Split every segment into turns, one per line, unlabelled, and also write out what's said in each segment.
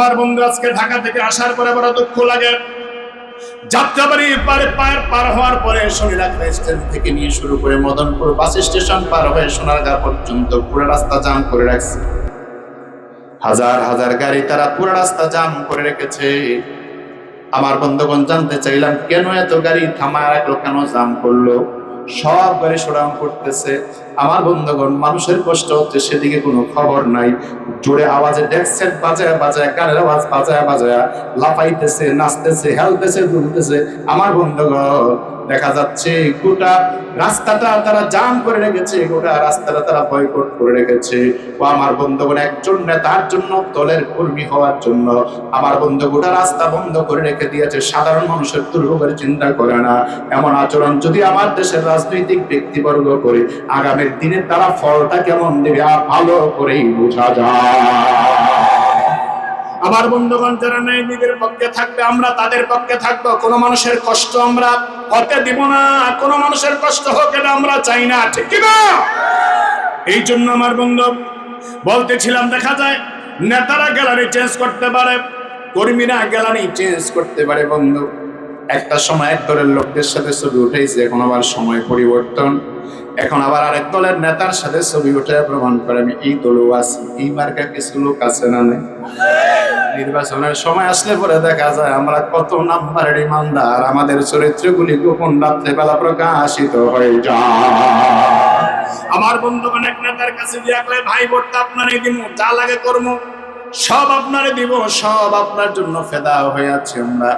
আমার বন্ধু আজকে ঢাকা থেকে আসার পরে বড় দুঃখ লাগে। পারে হওয়ার পরে থেকে নিয়ে শুরু করে মদনপুর বাস স্টেশন পার হয়ে সোনারগাঁ পর্যন্ত পুরো রাস্তা জাম করে রাখছে। হাজার হাজার গাড়ি তারা পুরো রাস্তা জাম করে রেখেছে। আমার বন্ধুগণ জানতে চাইলাম, কেন এত গাড়ি থামায় রাখল, কেন জাম করল? সব গাড়ি সোডাউন করতেছে। আমার বন্ধুগণ, মানুষের কষ্ট হচ্ছে সেদিকে কোনো খবর নাই। জোরে আওয়াজে ডেস্ক বাজায় বাজায়, গানের আওয়াজ বাজায় বাজায়, লাফাইতেছে, নাচতেছে, হেলতেছে, দুলতেছে। আমার বন্ধুগণ, দেখা যাচ্ছে গোটা রাস্তাটা তারা জাম করে রেখেছে, গোটা রাস্তাটা তারা বয়কট করে রেখেছে। ও আমার বন্ধুগণ, একজন নেতার জন্য, দলের কর্মী হওয়ার জন্য। আমার বন্ধু গোটা রাস্তা বন্ধ করে রেখে দিয়েছে, সাধারণ মানুষের দুর্ভোগের চিন্তা করে না। এমন আচরণ যদি আমার দেশের রাজনৈতিক ব্যক্তিবর্গ করে আগামীর দিনে তারা ফলটা কেমন দেবে আর ভালো করেই বোঝা যায়। আমার বন্ধুগণ, যারা নেই নিজের পক্ষে থাকবে, আমরা তাদের পক্ষে থাকব। কোনো মানুষের কষ্ট আমরা হতে দিব না। কোনো মানুষের কষ্ট হোক এটা আমরা চাই না। ঠিক না? এই জন্য আমার বন্ধু, বলতেছিলাম, দেখা যায় নেতারা গ্যালারি চেঞ্জ করতে পারে, কর্মীরা গ্যালারি চেঞ্জ করতে পারে, বন্ধু। একটা সময় এক দলের লোকদের সাথে ছবি উঠেছে এখন আবার সময় পরিবর্তন। এখন আবার আরেক দলের নেতার সাথে ছবি উঠে প্রমাণ করে, আমি এই দলও আছি, এই মার্কা কিছু লোক আছে না নেই? নির্বাচনের সময় আসলে পরে দেখা যায়, আমরা কত নাম্বারের ইমানদার, আমাদের চরিত্রগুলি গোপন রাত্রে বেলা প্রকাশিত হয়ে যায়। আমার বন্ধু অনেক নেতার কাছে দিয়ে ভাই ভোটটা আপনারই দিব, যা লাগে কর্ম সব আপনারে দিব, সব আপনার জন্য ফেদা হয়ে আছে আমরা।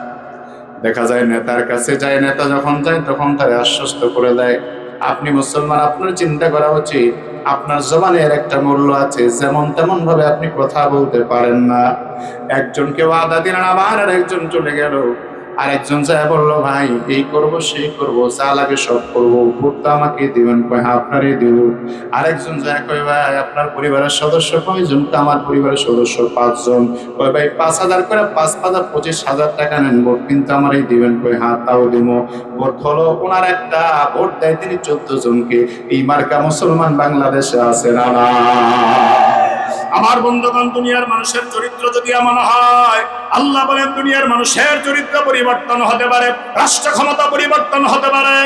দেখা যায় নেতার কাছে যায়, নেতা যখন যায়, তখন তারা আশ্বস্ত করে দেয়, আপনি মুসলমান, আপনার চিন্তা করা উচিত, আপনার জবানের একটা মূল্য আছে, যেমন তেমন ভাবে আপনি কথা বলতে পারেন না। একজনকে ওয়াদা দিলেন, আবার আর একজন চলে গেল। আরেকজন যায় বলল, ভাই, এই করব, সেই করব, যা লাগে সব করব। তো আমাকে দিবেন কয় হ্যাঁ আপনারই দিব। আরেকজন যায় কয়, ভাই, আপনার পরিবারের সদস্য কয়জন? তো আমার পরিবারের সদস্য পাঁচজন। কয়, ভাই, পাঁচ হাজার করে, পাঁচ হাজার, পঁচিশ হাজার টাকা নেন ভোট কিন্তু আমারই দিবেন কয় হ্যাঁ তাও দিব। ভোট হলো ওনার একটা ভোট দেয় তিনি চোদ্দ জনকে। এই মার্কা মুসলমান বাংলাদেশে আছে না আমার বন্ধুগণ, দুনিয়ার মানুষের চরিত্র যদি এমন হয়, আল্লাহ বলেন দুনিয়ার মানুষের চরিত্র পরিবর্তন হতে পারে রাষ্ট্র ক্ষমতা পরিবর্তন হতে পারে,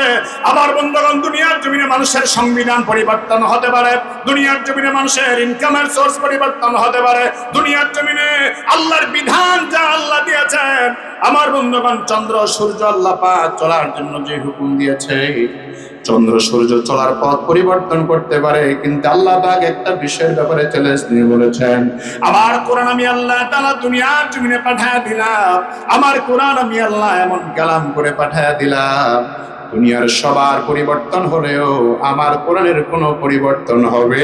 আমার বন্ধুগণ, দুনিয়ার জমিনে মানুষের সংবিধান পরিবর্তন হতে পারে, দুনিয়ার জমিনে মানুষের ইনকামের সোর্স পরিবর্তন হতে পারে, দুনিয়ার জমিনে আল্লাহর বিধান যা আল্লাহ দিয়েছেন আমার বন্ধুগণ, চন্দ্র, সূর্য, আল্লাহ পাক চলার জন্য যে হুকুম দিয়েছে, চন্দ্র, সূর্য চলার পথ পরিবর্তন করতে পারে, কিন্তু আল্লাহ পাক একটা বিষয়ের ব্যাপারে চ্যালেঞ্জ নিয়ে বলেছেন, আমার কোরআন আমি আল্লাহ তাআলা দুনিয়ার জমিনে পাঠায় দিলাম, আমার কোরআন আমি আল্লাহ এমন কালাম করে পাঠায় দিলাম, দুনিয়ার সবার পরিবর্তন হলেও আমার কোরআনের কোনো পরিবর্তন হবে?